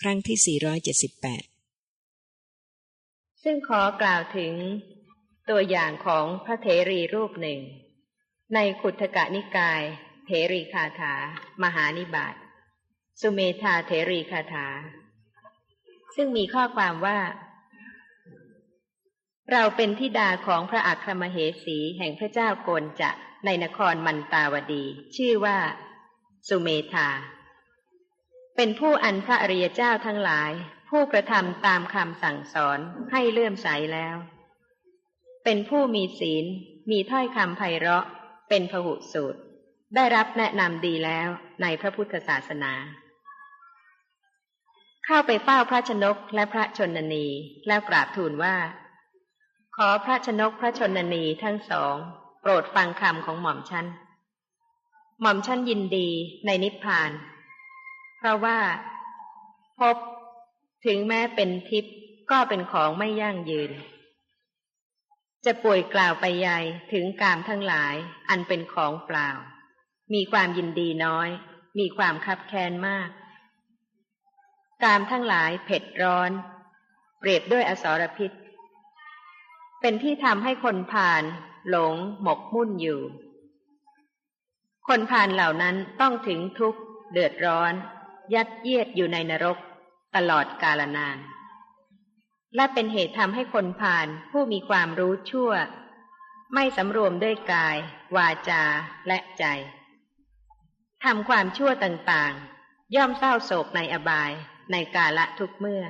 ครั้งที่ 478 ซึ่งขอกล่าวถึงตัวอย่างของพระเถรีรูปหนึ่ง ในขุทกะนิกายเถรีคาถา มหานิบาตสุเมธาเถรีคาถา ซึ่งมีข้อความว่า เราเป็นทิดาของพระอัครมเหสีแห่งพระเจ้าโกนจะในนครมันตาวดี ชื่อว่า สุเมธา เป็นผู้อันพระอริยเจ้าทั้งหลาย ผู้กระทำตามคำสั่งสอนให้เลื่อมใสแล้ว เป็นผู้มีศีล มีถ้อยคำไพเราะ เป็นพหุสูตร ได้รับแนะนำดีแล้วในพระพุทธศาสนา เข้าไปเฝ้าพระชนกและพระชนนีแล้วกราบทูลว่า ขอพระชนกพระชนนีทั้งสอง โปรดฟังคำของหม่อมชันหม่อมชันยินดีในนิพพาน เพราะว่าพบถึงแม้เป็นทิพย์ก็เป็นของไม่ยั่งยืน จะป่วยกล่าวไปใหญ่ถึงกามทั้งหลายอันเป็นของเปล่า มีความยินดีน้อย มีความคับแค้นมาก กามทั้งหลายเผ็ดร้อน เปรียบด้วยอสรพิษ เป็นที่ทำให้คนผ่าน หลง หมกมุ่นอยู่ คนผ่านเหล่านั้นต้องถึงทุกข์เดือดร้อน ยัดเยียดอยู่ในนรก ตลอดกาลนาน และเป็นเหตุทำให้คนผ่านผู้มีความรู้ชั่ว ไม่สำรวมด้วยกาย วาจาและใจทำความชั่วต่างๆ ย่อมเศร้าโศกในอบายในกาละทุกเมื่อ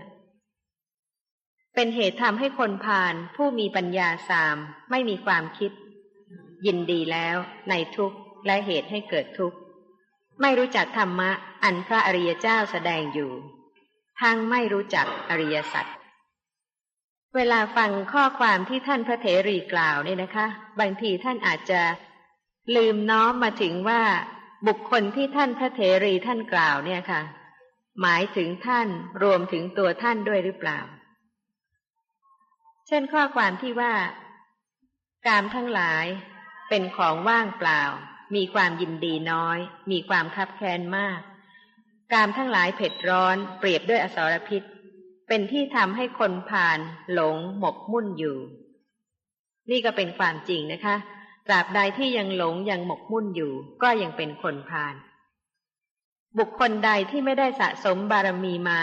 เป็นเหตุทำให้คนผ่านผู้มีปัญญาสามไม่มีความคิด ยินดีแล้วในทุกและเหตุให้เกิดทุกข์ ไม่รู้จักธรรมะ อันพระอริยเจ้าแสดงอยู่ ทั้งไม่รู้จักอริยสัจเวลาฟังข้อความที่ท่านพระเถรีกล่าวเนี่ยนะคะ บางทีท่านอาจจะลืมน้อมมาถึงว่า บุคคลที่ท่านพระเถรีท่านกล่าวเนี่ยค่ะ หมายถึงท่านรวมถึงตัวท่านด้วยหรือเปล่า เช่นข้อความที่ว่า กามทั้งหลายเป็นของว่างเปล่า มีความยินดีน้อย มีความคับแค้นมาก กามทั้งหลายเผ็ดร้อนเปรียบด้วยอสรพิษ เป็นที่ทำให้คนผ่านหลงหมกมุ่นอยู่ นี่ก็เป็นความจริงนะคะตราบใดที่ยังหลงยังหมกมุ่นอยู่ ก็ยังเป็นคนผ่าน บุคคลใดที่ไม่ได้สะสมบารมีมา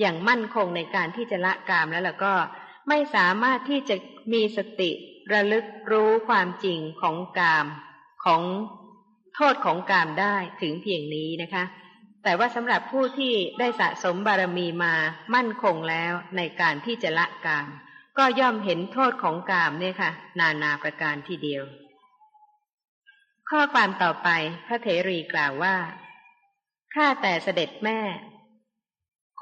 อย่างมั่นคงในการที่จะละกามแล้วล่ะก็ไม่สามารถที่จะมีสติระลึกรู้ความจริงของกามของ โทษของกามได้ถึงเพียงนี้นะคะ แต่ว่าสำหรับผู้ที่ได้สะสมบารมีมามั่นคงแล้วในการที่จะละกาม ก็ย่อมเห็นโทษของกามเนี่ยค่ะ นานาประการทีเดียว ข้อความต่อไปพระเถรีกล่าวว่าข้าแต่เสด็จแม่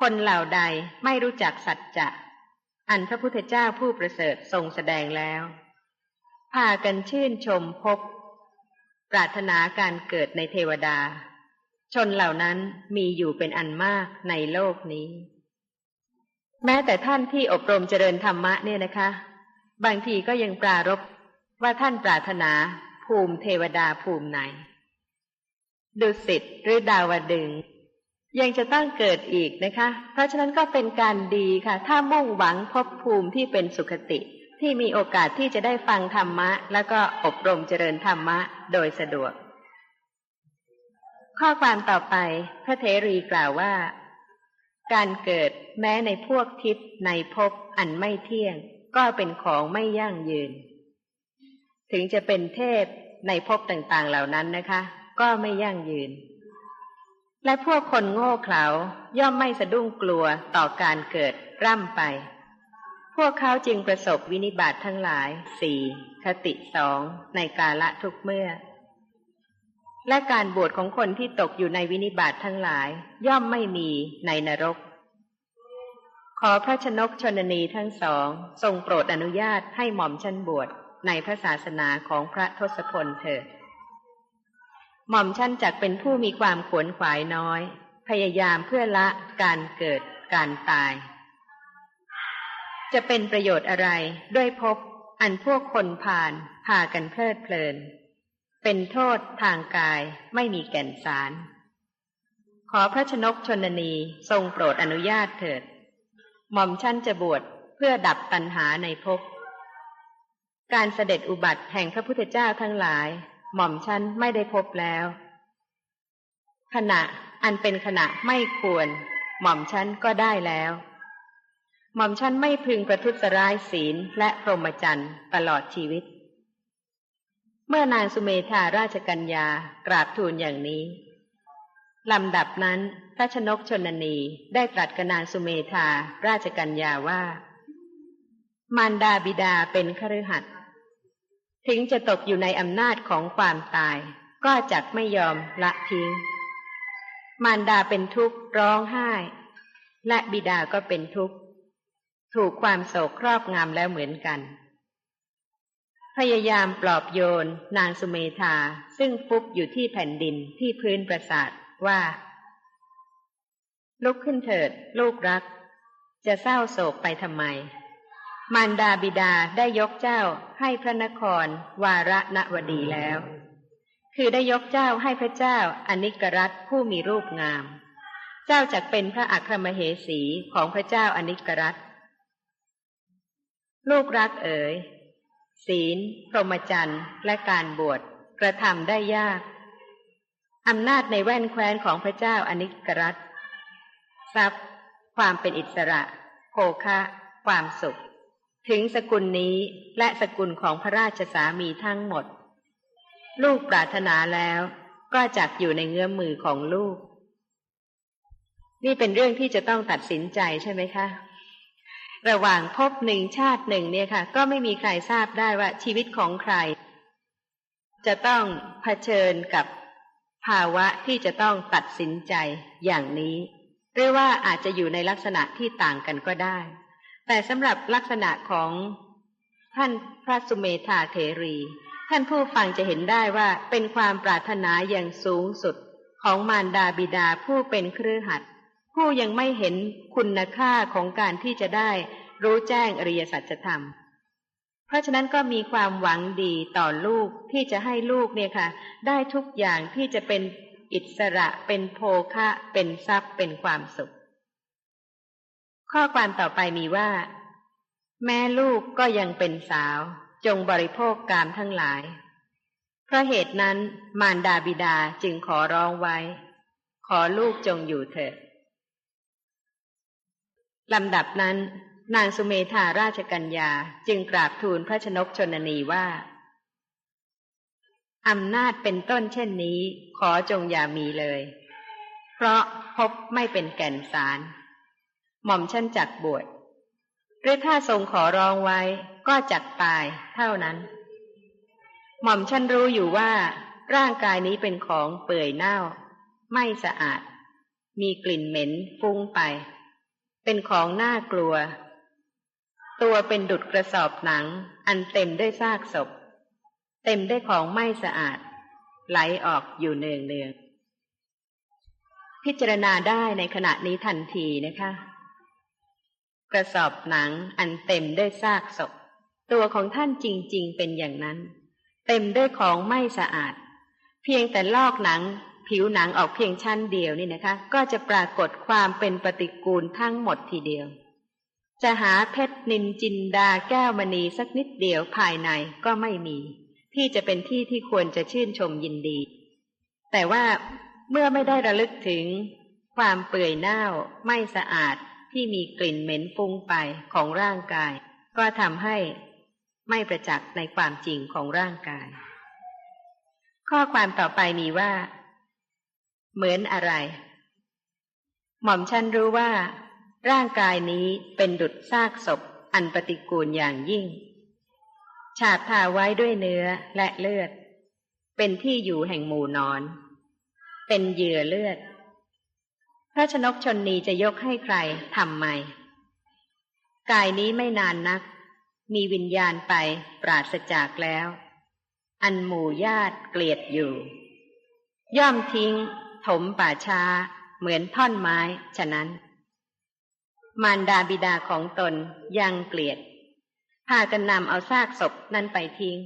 คนเหล่าใดไม่รู้จักสัจจะอันพระพุทธเจ้าผู้ประเสริฐทรงแสดงแล้ว พากันชื่นชมพบ ปรารถนาการเกิดในเทวดา ชนเหล่านั้นมีอยู่เป็นอันมากในโลกนี้ แม้แต่ท่านที่อบรมเจริญธรรมะเนี่ยนะคะ บางทีก็ยังปรารบว่าท่านปรารถนาภูมิเทวดาภูมิไหน ดุสิตหรือดาวดึง ยังจะต้องเกิดอีกนะคะ เพราะฉะนั้นก็เป็นการดีค่ะ ถ้ามุ่งหวังพบภูมิที่เป็นสุขติ ที่มีโอกาสที่จะได้ฟังธรรมะ แล้วก็อบรมเจริญธรรมะโดยสะดวก ข้อความต่อไปพระเทรีกล่าวว่า การเกิดแม้ในพวกทิพในภพอันไม่เที่ยง ก็เป็นของไม่ยั่งยืน ถึงจะเป็นเทพในภพต่างๆเหล่านั้นนะคะ ก็ไม่ยั่งยืน และพวกคนโง่เขลาย่อมไม่สะดุ้งกลัวต่อการเกิดร่ำไป พวกเขาจึงประสบวินิบาตททั้งหลายสี่คติสองในกาละทุกเมื่อ และการบวชของคนที่ตกอยู่ในวินิบาตททั้งหลาย ย่อมไม่มีในนรก ขอพระชนกชนนีทั้งสอง ทรงโปรดอนุญาตให้หม่อมชันบวชในพระศาสนาของพระทศพลเถิดหม่อมชันจักเป็นผู้มีความขวนขวายน้อย พยายามเพื่อละการเกิดการตาย จะเป็นประโยชน์อะไรด้วยพบอันพวกคนผ่านพากันเพลิดเพลิน เป็นโทษทางกายไม่มีแก่นสาร ขอพระชนกชนนีทรงโปรดอนุญาตเถิด หม่อมชั้นจะบวชเพื่อดับตัณหาในภพการเสด็จอุบัติแห่งพระพุทธเจ้าทั้งหลาย หม่อมชั้นไม่ได้พบแล้ว ขณะอันเป็นขณะไม่ควร หม่อมชั้นก็ได้แล้ว หม่อมชั้นไม่พึงประทุษร้ายศีลและพรหมจรรย์ตลอดชีวิต เมื่อนางสุเมธาราชกัญญากราบทูลอย่างนี้ลำดับนั้นพระชนกชนนีได้ตรัสกับนางสุเมธาราชกัญญาว่า มารดาบิดาเป็นคฤหัสถ์ถึงจะตกอยู่ในอำนาจของความตาย ก็จักไม่ยอมละทิ้ง มารดาเป็นทุกข์ร้องไห้ และบิดาก็เป็นทุกข์ ถูกความโศกครอบงำแล้วเหมือนกัน พยายามปลอบโยน นางสุเมธาซึ่งฟุบอยู่ที่แผ่นดินที่พื้นปราสาทว่า ลุกขึ้นเถิด ลูกรัก จะเศร้าโศกไปทำไม มารดาบิดาได้ยกเจ้าให้พระนคร วาระนวดีแล้ว คือได้ยกเจ้าให้พระเจ้าอนิกรัตผู้มีรูปงาม เจ้าจักเป็นพระอัครมเหสีของพระเจ้าอนิกรัต ลูกรักเอ๋ยศีล พรหมจรรย์และการบวชกระทำได้ยากอำนาจในแว่นแคว้นของพระเจ้าอนิกรัตทรัพย์ ความเป็นอิสระโภคะ ความสุข ถึงสกุลนี้และสกุลของพระราชสามีทั้งหมด ลูกปรารถนาแล้วก็จักอยู่ในเงื้อมมือของลูก นี่เป็นเรื่องที่จะต้องตัดสินใจใช่ไหมคะ ระหว่างพบหนึ่งชาติหนึ่งเนี่ยค่ะ ก็ไม่มีใครทราบได้ว่าชีวิตของใคร จะต้องเผชิญกับภาวะที่จะต้องตัดสินใจอย่างนี้ หรือว่าอาจจะอยู่ในลักษณะที่ต่างกันก็ได้ แต่สำหรับลักษณะของท่านพระสุเมธาเทรี ท่านผู้ฟังจะเห็นได้ว่าเป็นความปรารถนาอย่างสูงสุดของมารดาบิดาผู้เป็นเครือขัด ผู้ยังไม่เห็นคุณค่าของการที่จะได้รู้แจ้งอริยสัจธรรม เพราะฉะนั้นก็มีความหวังดีต่อลูกที่จะให้ลูกเนี่ยค่ะ ได้ทุกอย่างที่จะเป็นอิสระเป็นโภคะ เป็นทรัพย์เป็นความสุข ข้อความต่อไปมีว่า แม่ลูกก็ยังเป็นสาว จงบริโภคกามทั้งหลาย เพราะเหตุนั้นมารดาบิดาจึงขอร้องไว้ ขอลูกจงอยู่เถิด ลำดับนั้น นางสุเมธาราชกัญญาจึงกราบทูลพระชนกชนนีว่าอำนาจเป็นต้นเช่นนี้ ขอจงอย่ามีเลย เพราะพบไม่เป็นแก่นสาร หม่อมชั้นจักบวชหรือถ้าทรงขอร้องไว้ก็จักตายเท่านั้น หม่อมชั้นรู้อยู่ว่า ร่างกายนี้เป็นของเปื่อยเน่า ไม่สะอาด มีกลิ่นเหม็นฟุ้งไป เป็นของน่ากลัว ตัวเป็นดุดกระสอบหนัง อันเต็มด้วยซากศพ เต็มด้วยของไม่สะอาด ไหลออกอยู่เนืองเนืองพิจารณาได้ในขณะนี้ทันทีนะคะ กระสอบหนังอันเต็มด้วยซากศพ ตัวของท่านจริง ๆ เป็นอย่างนั้น เต็มด้วยของไม่สะอาด เพียงแต่ลอกหนัง ผิวหนังออกเพียงชั้นเดียวนี่นะคะ ก็จะปรากฏความเป็นปฏิกูลทั้งหมดทีเดียว จะหาเพชรนินจินดาแก้วมณีสักนิดเดียวภายในก็ไม่มี ที่จะเป็นที่ที่ควรจะชื่นชมยินดี แต่ว่าเมื่อไม่ได้ระลึกถึงความเปื่อยเน่าไม่สะอาดที่มีกลิ่นเหม็นฟุ้งไปของร่างกาย ก็ทำให้ไม่ประจักษ์ในความจริงของร่างกาย ข้อความต่อไปมีว่า เหมือนอะไร หม่อมฉันรู้ว่า ร่างกายนี้เป็นดุดซากศพอันปฏิกูลอย่างยิ่ง ฉาบทาไว้ด้วยเนื้อและเลือด เป็นที่อยู่แห่งหมู่นอน เป็นเหยื่อเลือด พระชนกชนนีจะยกให้ใครทำไม กายนี้ไม่นานนัก มีวิญญาณไปปราศจากแล้ว อันหมู่ญาติเกลียดอยู่ ย่อมทิ้ง ถมป่าช้า เหมือนท่อนไม้ ฉะนั้น มารดาบิดาของตนยังเกลียด พากันนำเอาซากศพนั้นไปทิ้ง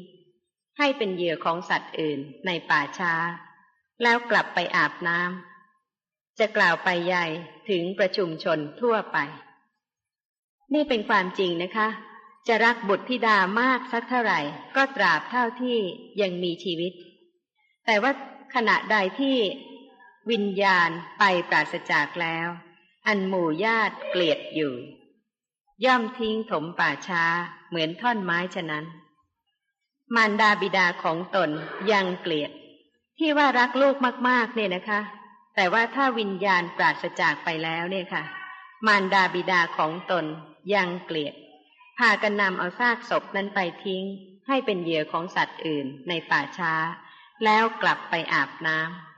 ให้เป็นเหยื่อของสัตว์อื่นในป่าช้า แล้วกลับไปอาบน้ำจะกล่าวไปใหญ่ถึงประชุมชนทั่วไป นี่เป็นความจริงนะคะ จะรักบุตรธิดามากสักเท่าไหร่ ก็ตราบเท่าที่ยังมีชีวิต แต่ว่าขณะใดที่ วิญญาณไปปราศจากแล้ว อันหมู่ญาติเกลียดอยู่ ย่อมทิ้งถมป่าช้าเหมือนท่อนไม้ฉะนั้น มารดาบิดาของตนยังเกลียด ที่ว่ารักลูกมาก ๆ เนี่ยนะคะ แต่ว่าถ้าวิญญาณปราศจากไปแล้วเนี่ยค่ะ มารดาบิดาของตนยังเกลียดพากันนำเอาซากศพนั้นไปทิ้ง ให้เป็นเหยื่อของสัตว์อื่นในป่าช้า แล้วกลับไปอาบน้ำ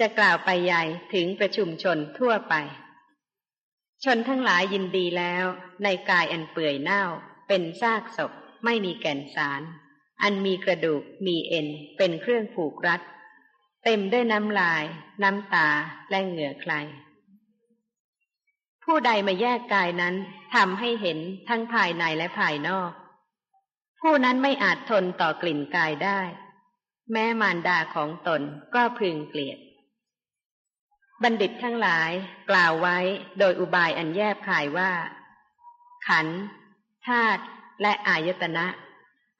จะกล่าวไปใหญ่ถึงประชุมชนทั่วไป ชนทั้งหลายยินดีแล้วในกายอันเปื่อยเน่า เป็นซากศพ ไม่มีแก่นสาร อันมีกระดูกมีเอ็น เป็นเครื่องผูกรัด เต็มด้วยน้ำลาย น้ำตาและเหงื่อใคร ผู้ใดมาแยกกายนั้นทำให้เห็นทั้งภายในและภายนอก ผู้นั้นไม่อาจทนต่อกลิ่นกายได้ แม้มารดาของตนก็พึงเกลียด บัณฑิตทั้งหลายกล่าวไว้โดยอุบายอันแยบขายว่า ขันธ์ธาตุและอายตนะ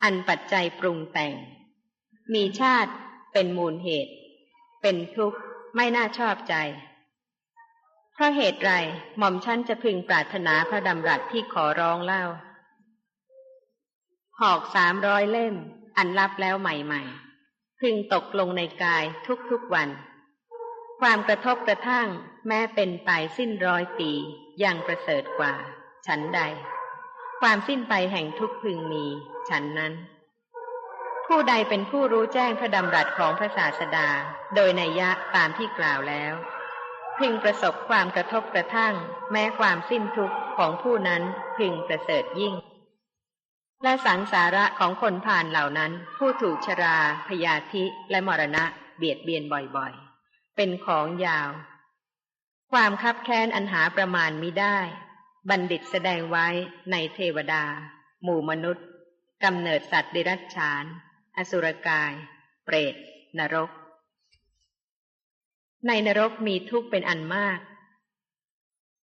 อันปัจจัยปรุงแต่ง มีชาติเป็นมูลเหตุ เป็นทุกข์ไม่น่าชอบใจ เพราะเหตุไรหม่อมชั้นจะพึงปรารถนาพระดำรัสที่ขอร้องเล่า หอกสามร้อยเล่ม อันรับแล้วใหม่ ๆ พึงตกลงในกายทุกๆวัน ความกระทบกระทั่งแม้เป็นไปสิ้นร้อยปียังประเสริฐกว่า ฉันใด ความสิ้นไปแห่งทุกพึงมี ฉันนั้น ผู้ใดเป็นผู้รู้แจ้งพระดำรัสของพระศาสดา โดยในยะตามที่กล่าวแล้วพึงประสบความกระทบกระทั่ง แม้ความสิ้นทุกข์ของผู้นั้นพึงประเสริฐยิ่ง และสังสาระของคนผ่านเหล่านั้น ผู้ถูกชรา พยาธิและมรณะ เบียดเบียนบ่อยๆ เป็นของยาว ความคับแค้นอันหาประมาณมิได้ บัณฑิตแสดงไว้ในเทวดา หมู่มนุษย์กำเนิดสัตว์เดรัจฉาน อสุรกาย เปรต นรก ในนรกมีทุกข์เป็นอันมาก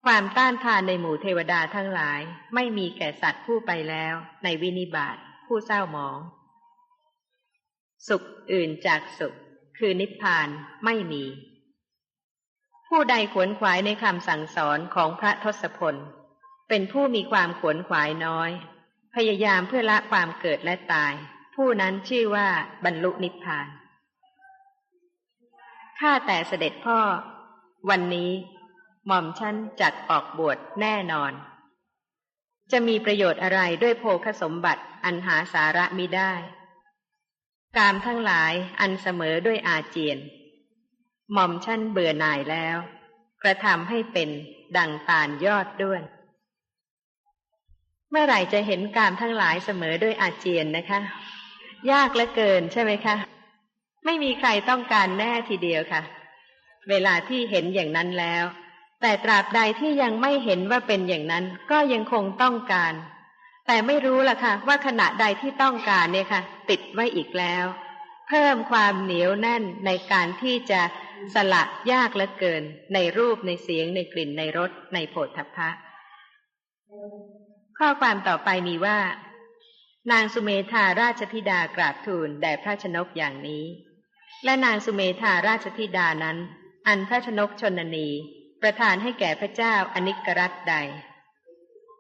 ความต้านทานในหมู่เทวดาทั้งหลายไม่มีแก่สัตว์ผู้ไปแล้วในวินิบาตผู้เศร้าหมอง สุขอื่นจากสุข คือนิพพานไม่มี ผู้ใดขวนขวายในคำสั่งสอนของพระทศพล เป็นผู้มีความขวนขวายน้อย พยายามเพื่อละความเกิดและตาย ผู้นั้นชื่อว่าบรรลุนิพพานข้าแต่เสด็จพ่อ วันนี้ หม่อมฉันจัดออกบวชแน่นอน จะมีประโยชน์อะไรด้วยโภคสมบัติอันหาสาระมิได้ กามทั้งหลายอันเสมอด้วยอาเจียน หม่อมฉันเบื่อหน่ายแล้ว กระทำให้เป็นดังตาลยอดด้วน เมื่อไหร่จะเห็นกามทั้งหลายเสมอด้วยอาเจียนนะคะ ยากเหลือเกินใช่ไหมคะ ไม่มีใครต้องการแน่ทีเดียวค่ะ เวลาที่เห็นอย่างนั้นแล้ว แต่ตราบใดที่ยังไม่เห็นว่าเป็นอย่างนั้น ก็ยังคงต้องการ แต่ไม่รู้ล่ะค่ะ ว่าขณะใดที่ต้องการเนี่ยค่ะ ติดไว้อีกแล้ว เพิ่มความเหนียวแน่นในการที่จะสละยากเหลือเกิน ในรูปในเสียงในกลิ่นในรสในโผฏฐัพพะ ข้อความต่อไปมีว่า นางสุเมธาราชธิดากราบทูลแด่พระชนกอย่างนี้ และนางสุเมธาราชธิดานั้น อันพระชนกชนนี ประทานให้แก่พระเจ้าอนิกรัตใด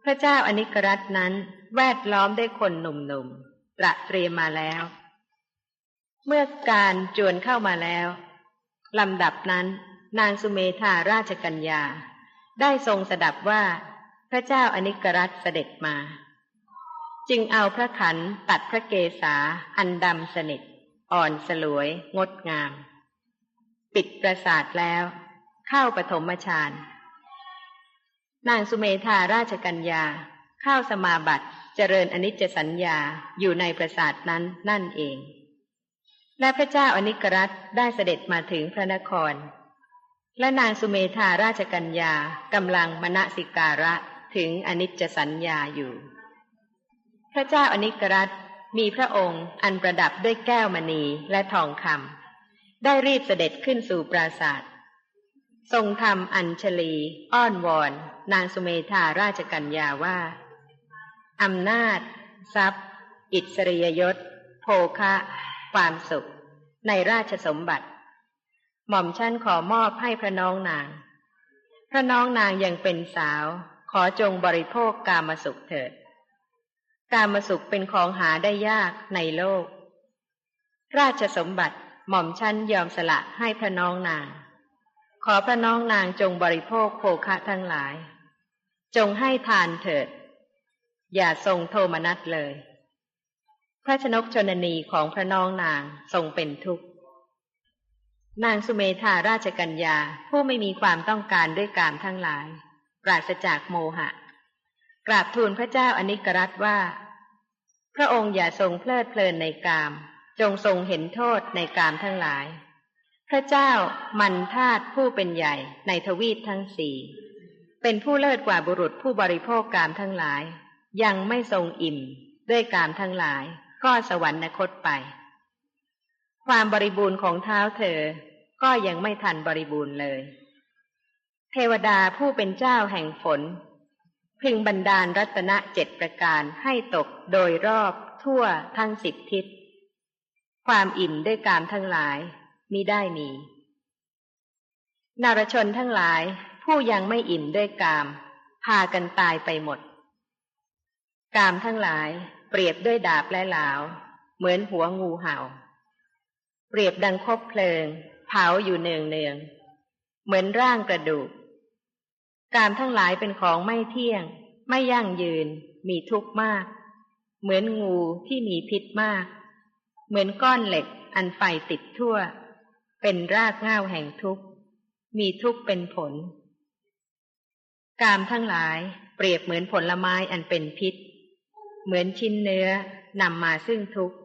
พระเจ้าอนิกรัตนั้นแวดล้อมด้วยคนหนุ่มๆตระเตรียมมาแล้ว เมื่อการจวนเข้ามาแล้วลำดับนั้นนางสุเมธาราชกัญญา ได้ทรงสดับว่า พระเจ้าอนิกรัตเสด็จมา จึงเอาพระขันตัดพระเกศาอันดำสนิท อ่อนสลวย งดงาม ปิดประสาทแล้ว เข้าปฐมฌาน นางสุเมธาราชกัญญา เข้าสมาบัติเจริญอนิจจสัญญาอยู่ในประสาทนั้นนั่นเอง และพระเจ้าอนิกรัตได้เสด็จมาถึงพระนคร และนางสุเมธาราชกัญญากำลังมณสิการะถึงอนิจจสัญญาอยู่ พระเจ้าอนิกรัตมีพระองค์อันประดับด้วยแก้วมณีและทองคำได้รีบเสด็จขึ้นสู่ปราศาสตร์ ทรงทำอัญชลี อ้อนวอน นางสุเมธาราชกัญญาว่า อำนาจ ทรัพย์ อิสริยยศโภคะ ความสุข ในราชสมบัติ หม่อมชั้นขอมอบให้พระน้องนาง พระน้องนางยังเป็นสาว ขอจงบริโภคกามสุขเถิด กามสุขเป็นของหาได้ยากในโลก ราชสมบัติหม่อมชั้นยอมสละให้พระน้องนาง ขอพระน้องนางจงบริโภคโภคะทั้งหลาย จงให้ทานเถิด อย่าทรงโทมนัสเลย พระชนกชนนีของพระน้องนางทรงเป็นทุกข์ นางสุเมธาราชกัญญาผู้ไม่มีความต้องการด้วยกามทั้งหลาย ปราศจากโมหะ กราบทูลพระเจ้าอนิกรัตว่า พระองค์อย่าทรงเพลิดเพลินในกาม จงทรงเห็นโทษในกามทั้งหลาย ระเจ้ามันธาตุผู้เป็นใหญ่ในทวีปทั้งสี่เป็นผู้เลิศกว่าบุรุษผู้บริโภคกามทั้งหลาย ยังไม่ทรงอิ่ม ด้วยกามทั้งหลาย ก็สวรรคตไป ความบริบูรณ์ของเท้าเธอ ก็ยังไม่ทันบริบูรณ์เลย เทวดาผู้เป็นเจ้าแห่งฝน พึงบันดาลรัตนะเจ็ดประการให้ตกโดยรอบทั่วทั้งสิบทิศ ความอิ่มด้วยกามทั้งหลาย มิได้มี นารชนทั้งหลายผู้ยังไม่อิ่มด้วยกาม พากันตายไปหมด กามทั้งหลายเปรียบด้วยดาบและหลาว เหมือนหัวงูเห่า เปรียบดังคบเพลิง เผาอยู่เนืองเนืองเหมือนร่างกระดูก กามทั้งหลายเป็นของไม่เที่ยง ไม่ยั่งยืน มีทุกข์มาก เหมือนงูที่มีพิษมาก เหมือนก้อนเหล็กอันไฟติดทั่ว เป็นรากเหง่าแห่งทุกข์ มีทุกข์เป็นผล กามทั้งหลายเปรียบเหมือนผลไม้อันเป็นพิษ เหมือนชิ้นเนื้อนำมาซึ่งทุกข์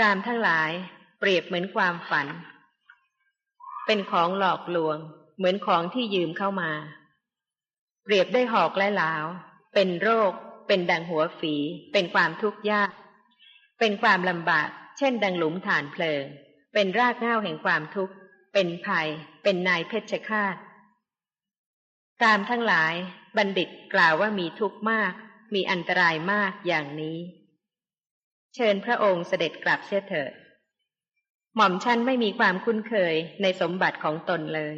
กามทั้งหลายเปรียบเหมือนความฝัน เป็นของหลอกลวง เหมือนของที่ยืมเข้ามา เปรียบได้หอกและหลาว เป็นโรค เป็นดังหัวฝี เป็นความทุกข์ยาก เป็นความลำบาก เช่นดังหลุมฐานเพลิง เป็นรากเหง้าแห่งความทุกข์ เป็นภัย เป็นนายเพชฌฆาตกามทั้งหลายบัณฑิตกล่าวว่ามีทุกข์มาก มีอันตรายมากอย่างนี้ เชิญพระองค์เสด็จกลับเสียเถิด หม่อมชั้นไม่มีความคุ้นเคยในสมบัติของตนเลย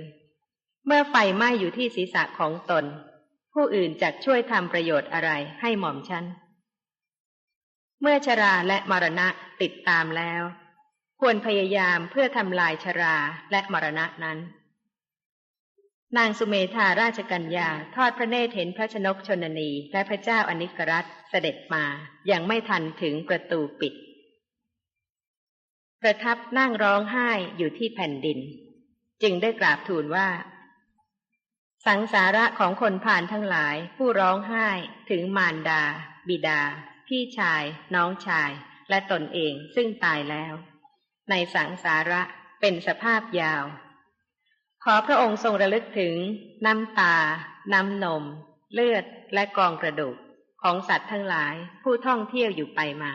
เมื่อไฟไหม้อยู่ที่ศีรษะของตน ผู้อื่นจะช่วยทำประโยชน์อะไรให้หม่อมชั้น เมื่อชราและมรณะติดตามแล้ว ควรพยายามเพื่อทำลายชราและมรณะนั้น นางสุเมธาราชกัญญาทอดพระเนตรเห็นพระชนกชนนี และพระเจ้าอนิกรัตเสด็จมายังไม่ทันถึงประตูปิด ประทับนั่งร้องไห้อยู่ที่แผ่นดิน จึงได้กราบทูลว่า สังสาระของคนผ่านทั้งหลายผู้ร้องไห้ถึงมารดา บิดา พี่ชาย น้องชาย และตนเองซึ่งตายแล้ว ในสังสาระเป็นสภาพยาว ขอพระองค์ทรงระลึกถึง น้ำตา น้ำนม เลือดและกองกระดูกของสัตว์ทั้งหลายผู้ท่องเที่ยวอยู่ไปมา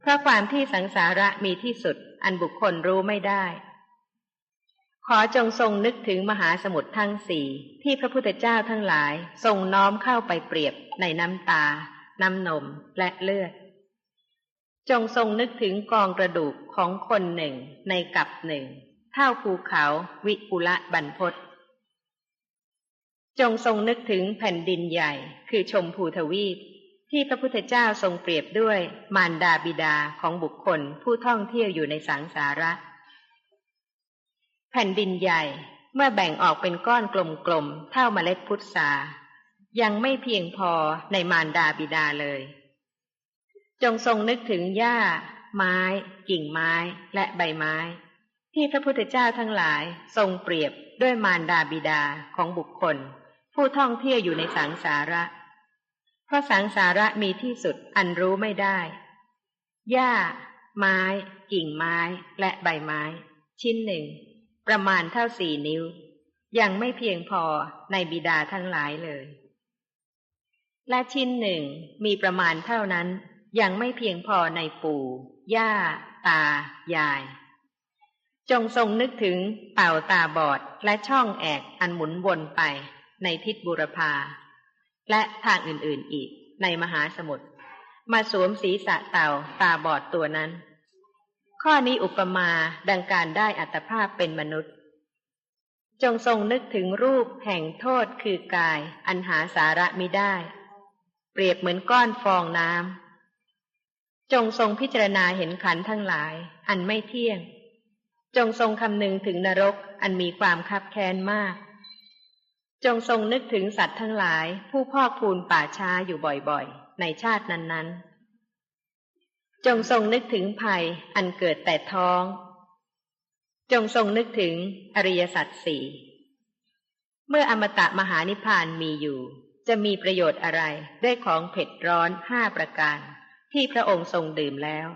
เพราะความที่สังสาระมีที่สุดอันบุคคลรู้ไม่ได้ ขอจงทรงนึกถึงมหาสมุทรทั้งสี่ที่พระพุทธเจ้าทั้งหลายทรงน้อมเข้าไปเปรียบในน้ำตา น้ำนมและเลือด จงทรงนึกถึงกองกระดูกของคนหนึ่งในกับหนึ่ง เท่าภูเขาวิปุละบรรพศจงทรงนึกถึงแผ่นดินใหญ่ คือชมพูทวีป ที่พระพุทธเจ้าทรงเปรียบด้วยมารดาบิดาของบุคคลผู้ท่องเที่ยวอยู่ในสังสาระ แผ่นดินใหญ่เมื่อแบ่งออกเป็นก้อนกลมๆเท่าเมล็ดพุทรายังไม่เพียงพอในมารดาบิดาเลย จงทรงนึกถึงหญ้า ไม้ กิ่งไม้ และใบไม้ ที่พระพุทธเจ้าทั้งหลายทรงเปรียบด้วยมารดาบิดาของบุคคล ผู้ท่องเที่ยวอยู่ในสังสาระ เพราะสังสาระมีที่สุดอันรู้ไม่ได้ หญ้า ไม้ กิ่งไม้ และใบไม้ ชิ้นหนึ่ง ประมาณเท่าสี่นิ้ว ยังไม่เพียงพอในบิดาทั้งหลายเลย และชิ้นหนึ่งมีประมาณเท่านั้น ยังไม่เพียงพอในปู่ ย่า ตา ยาย จงทรงนึกถึงเป่าตาบอดและช่องแอกอันหมุนวนไปในทิศบุรพา และทางอื่นๆอีกในมหาสมุทรมาสวมศีรษะเต่าตาบอดตัวนั้น ข้อนี้อุปมาดังการได้อัตภาพเป็นมนุษย์ จงทรงนึกถึงรูปแห่งโทษคือกายอันหาสาระมิได้ เปรียบเหมือนก้อนฟองน้ำ จงทรงพิจารณาเห็นขันทั้งหลาย อันไม่เที่ยง จงทรงคำนึงถึงนรกอันมีความคับแค้นมาก จงทรงนึกถึงสัตว์ทั้งหลาย ผู้พอกพูนป่าช้าอยู่บ่อยๆ ในชาตินั้นๆ จงทรงนึกถึงภัยอันเกิดแต่ท้อง จงทรงนึกถึงอริยสัจสี่เมื่ออมตะมหานิพพานมีอยู่ จะมีประโยชน์อะไรด้วยของเผ็ดร้อนห้าประการ ที่พระองค์ทรงดื่มแล้ว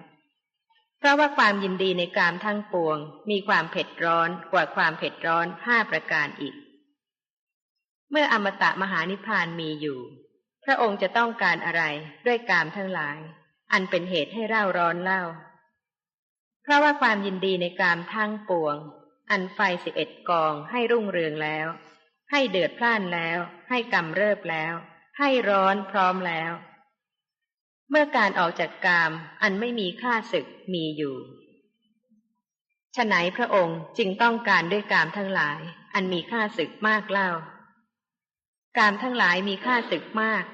เพราะว่าความยินดีในกามทั้งปวง มีความเผ็ดร้อนกว่าความเผ็ดร้อนห้าประการอีก เมื่ออมตะมหานิพพานมีอยู่ พระองค์จะต้องการอะไรด้วยกามทั้งหลาย อันเป็นเหตุให้เร่าร้อนเล่า เพราะว่าความยินดีในกามทั้งปวง อันไฟสิบเอ็ดกองให้รุ่งเรืองแล้ว ให้เดือดพล่านแล้ว ให้กำเริบแล้ว ให้ร้อนพร้อมแล้ว เมื่อการออกจากกามอันไม่มีค่าศึกมีอยู่ฉไหนพระองค์จึงต้องการด้วยกามทั้งหลาย อันมีค่าศึกมากเล่า การทั้งหลายมีค่าศึกมาก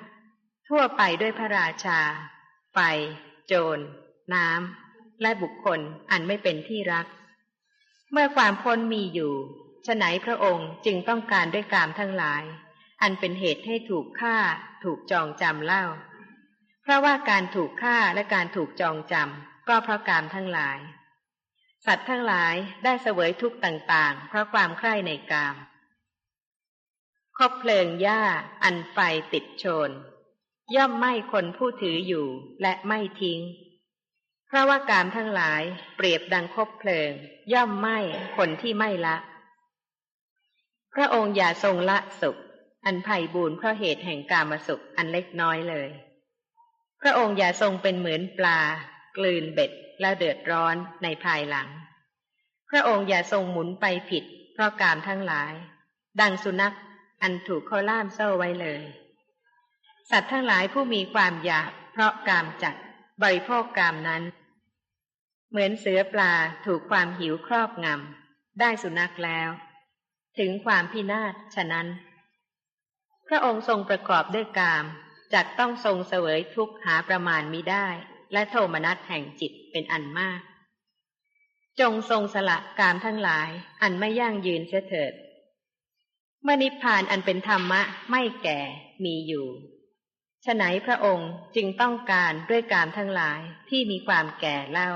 ทั่วไปด้วยพระราชา ไฟ โจร น้ำ และบุคคลอันไม่เป็นที่รัก เมื่อความพ้นมีอยู่ฉไหนพระองค์จึงต้องการด้วยกามทั้งหลาย อันเป็นเหตุให้ถูกฆ่า ถูกจองจำเล่า เพราะว่าการถูกฆ่าและการถูกจองจำก็เพราะกามทั้งหลาย สัตว์ทั้งหลายได้เสวยทุกข์ต่างๆ เพราะความใคร่ในกามคบเพลิงหญ้า อันไฟติดโชน ย่อมไหม้คนผู้ถืออยู่และไม่ทิ้ง เพราะว่ากามทั้งหลายเปรียบดังคบเพลิง ย่อมไหม้คนที่ไม่ละ พระองค์อย่าทรงละสุข อันไพ่บูนเพราะเหตุแห่งกามสุขอันเล็กน้อยเลย ระองค์อย่าทรงเป็นเหมือนปลา กลืนเบ็ดและเดือดร้อนในภายหลัง พระองค์อย่าทรงหมุนไปผิด เพราะกามทั้งหลาย ดังสุนัขอันถูกเขาล่ามโซ่ไว้เลย สัตว์ทั้งหลายผู้มีความอยากเพราะกามจัดบริโภคกามนั้น เหมือนเสือปลาถูกความหิวครอบงำได้สุนัขแล้ว ถึงความพินาศฉะนั้น พระองค์ทรงประกอบด้วยกาม จักต้องทรงเสวยทุกหาประมาณมิได้ และโทมนัสแห่งจิตเป็นอันมาก จงทรงสละกามทั้งหลายอันไม่ยั่งยืนเสียเถิด เมื่อนิพพานอันเป็นธรรมะไม่แก่มีอยู่ฉะไหนพระองค์จึงต้องการด้วยการทั้งหลายที่มีความแก่เล่า